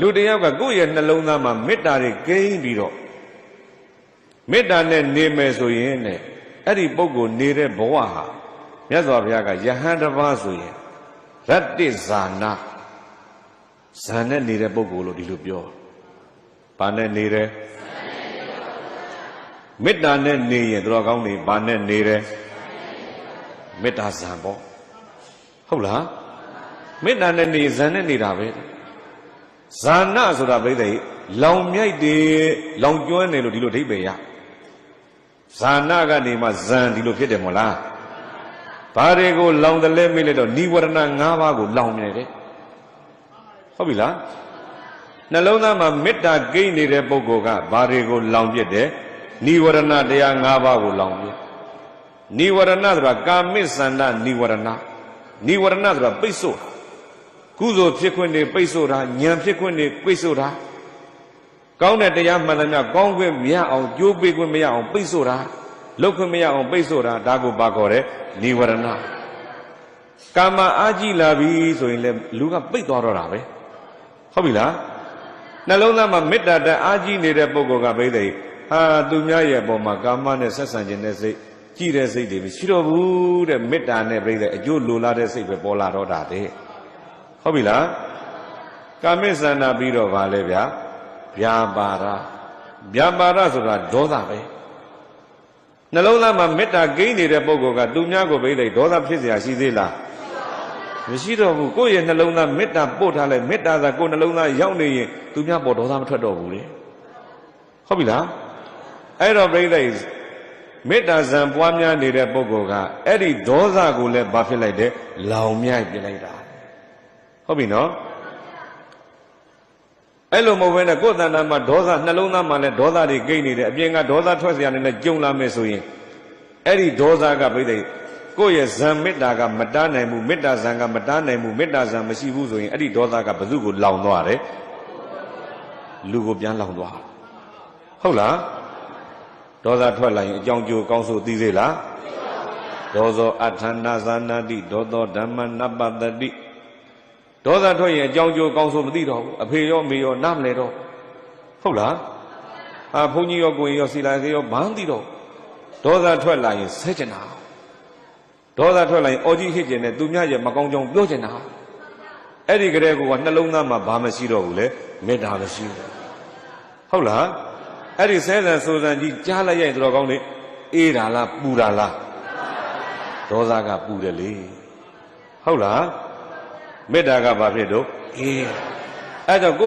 လူတစ်ယောက်ကကိုယ့်ရဲ့နှလုံးသားမှာမေတ္တာတွေကိန်းပြီးတော့မေတ္တာနဲ့နေမယ်ဆိုရင်တဲ့အဲ့ဒီပုဂ္ဂိုလ်နေတဲ့ဘဝဟာမြတ်စွာဘုရားကယဟန်တစ်ပါးဆိုရင်ရတ္တိဇာနာဇာနဲ့နေတဲ့ပုဂ္ဂိုလ်လို့ဒီလိုပြော။ဘာနဲ့နေတယ်မေတ္တာနဲ့နေရင်တော်ကောင်းနေဘာနဲ့နေတယ်မေတ္တာဇံပေါ့ဟုတ်လားမေတ္တာနဲ့နေဇံနဲ့နေတာပဲ ဇာနာဆိုတာပြိဿလောင်မြိုက်တယ်လောင်ကျွမ်းတယ်လို့ဒီလိုအဓိပ္ပာယ်ရဇာနာကနေမှဇံဒီလိုဖြစ်တယ်မို့လားဘာတွေကိုလောင်တယ်လဲမေးလိုက်တော့និဝရဏ၅ပါးကိုလောင်နေတယ်ဟုတ်ပြီလားနှလုံးသားမှာမေတ္တာကိန်းနေတဲ့ပုဂ္ဂိုလ်ကဘာတွေကိုလောင်ပြစ်တယ်និဝရဏတရား၅ပါးကိုလောင်ပြစ်និဝရဏဆိုတာကာမိသန္တនិဝရဏនិဝရဏဆိုတာပိတ်ဆို့ ကုသိုလ်ဖြစ်ခွင့်တွေပိတ်ဆို့တာဉာဏ်ဖြစ်ခွင့်တွေပိတ်ဆို့တာကောင်းတဲ့တရားမှန်သမျှကောင်းခွင့်မရအောင်ကြိုးပေးခွင့်မရအောင်ပိတ်ဆို့တာလုပ်ခွင့်မရအောင်ပိတ်ဆို့တာဒါကိုပါခေါ်တယ်និဝရဏကာမအာကြည့်လာပြီဆိုရင်လေလူကပိတ်သွားတော့တာပဲဟုတ်ပြီလားနှလုံးသားမှာမေတ္တာတအာကြည့်နေတဲ့ပုဂ္ဂိုလ်ကဘိသိက်ဟာသူများရဲ့အပေါ်မှာကာမနဲ့ဆက်ဆံခြင်းတဲ့စိတ်ကြည်တဲ့စိတ်တွေမရှိတော့ဘူးတဲ့မေတ္တာနဲ့ပြိတဲ့အကျိုးလိုလားတဲ့စိတ်ပဲပေါ်လာတော့တာတဲ့ ဟုတ်ပြီလားကာမိသန္တာပြီးတော့ဗာလဲဗျာဗျာပါရဗျာပါရဆိုတာဒေါသပဲနှလုံးသားမှာမေတ္တာကိန်းနေတဲ့ပုဂ္ဂိုလ်ကသူများကိုပြိတဲ့ဒေါသဖြစ်เสียရှိသေးလားမရှိတော့ဘူးကိုယ့်ရဲ့နှလုံးသားမေတ္တာပို့ထားလိုက်မေတ္တာသာကိုယ်နှလုံးသားရောက်နေရင်သူများပေါ်ဒေါသမထွက်တော့ဘူးလေဟုတ်ပြီလားအဲ့တော့ပြိတဲ့မေတ္တာဇံပွားများနေတဲ့ပုဂ္ဂိုလ်ကအဲ့ဒီဒေါသကိုလည်းဘာဖြစ်လိုက်တယ်လောင်မြိုက်ပြလိုက်တာ ဟုတ်ပြီနော်အဲ့လိုမဟုတ်ဘဲနဲ့ကိုယ်တဏ္ဍာမှာဒေါသနှလုံးသားမှာလည်းဒေါသတွေကိတ်နေတယ်အပြင်ကဒေါသထွက်စရာနဲ့လည်းကြုံလာမယ်ဆိုရင်အဲ့ဒီဒေါသကပြိသိကိုယ့်ရဲ့ဇံမေတ္တာကမတားနိုင်ဘူးမေတ္တာဇံကမတားနိုင်ဘူးမေတ္တာဇံမရှိဘူးဆိုရင်အဲ့ဒီဒေါသကဘသူ့ကိုလောင်သွားတယ်လူကိုပြန်လောင်သွားဟုတ်လားဒေါသထွက်လာရင်အကြောင်းကျိုးကောင်းဆိုသိသေးလားဒေါသောအဋ္ဌန္နာဇာနာတိဒေါသောဓမ္မနပ္ပတတိ ဒေါသထွက်ရင်အကြောင်းကျိုးကောင်းဆိုမသိတော့ဘူးအဖေရောမေရောနားမလဲတော့ဟုတ်လားဟာဘုန်းကြီးရောကိုရင်ရောစီလာစေရောဘာမှမသိတော့ဒေါသထွက်လာရင်ဆဲကျင်တာဒေါသထွက်လာရင်အော်ကြီးဟစ်ကျင်တယ်သူများရဲ့မကောင်းကြောင်ပြောကျင်တာအဲ့ဒီကလေးကနှလုံးသားမှာဘာမှမရှိတော့ဘူးလေမေတ္တာမရှိဘူးဟုတ်လားအဲ့ဒီဆဲဆန်ဆိုဆန်ကြီးကြားလိုက်ရင်တော်ကောင်းလေအေးတာလားပူတာလားဒေါသကပူတယ်လေဟုတ်လား မေတ္တာကဘာဖြစ်တော့အေးအဲ့တော့